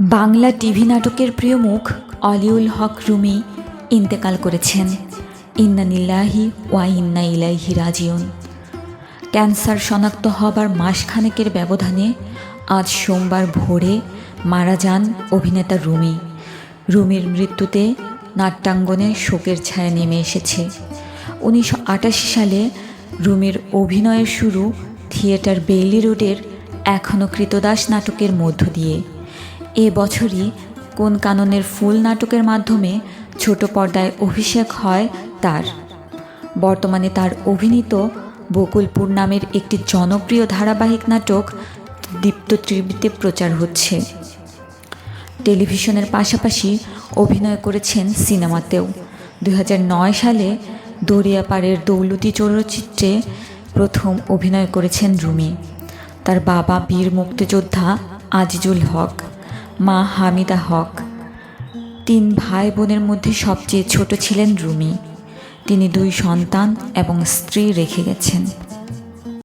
Bangla TV নাটকের প্রিয় মুখ অলিউল হক রুমি ইন্তেকাল করেছেন। ইন্নানিল্লাহি ওয়া ইন্না ইলাইহি রাজিউন। ক্যান্সার শনাক্ত হবার মাসখানেকের ব্যবধানে আজ সোমবার ভোরে মারা যান অভিনেতা রুমি। রুমির মৃত্যুতে নাট্যাঙ্গনে শোকের ছায়া নেমে এসেছে। উনিশশো আটাশি সালে রুমির অভিনয়ের শুরু থিয়েটার বেইলি রোডের এখনও কৃতদাস নাটকের মধ্য দিয়ে। এ বছরই কোন কাননের ফুল নাটকের মাধ্যমে ছোট পর্দায় অভিষেক হয় তার। বর্তমানে তার অভিনীত বকুলপুর নামের একটি জনপ্রিয় ধারাবাহিক নাটক দীপ্ত টিভিতে প্রচার হচ্ছে। টেলিভিশনের পাশাপাশি অভিনয় করেছেন সিনেমাতেও। দু হাজার নয় সালে দরিয়াপাড়ের দৌলতি চলচ্চিত্রে প্রথম অভিনয় করেছেন রুমি। তার বাবা বীর মুক্তিযোদ্ধা আজিজুল হক। মা হামিদা হক। তিন ভাই বোনের মধ্যে সবচেয়ে ছোট ছিলেন রুমি। তিনি দুই সন্তান এবং স্ত্রী রেখে গেছেন।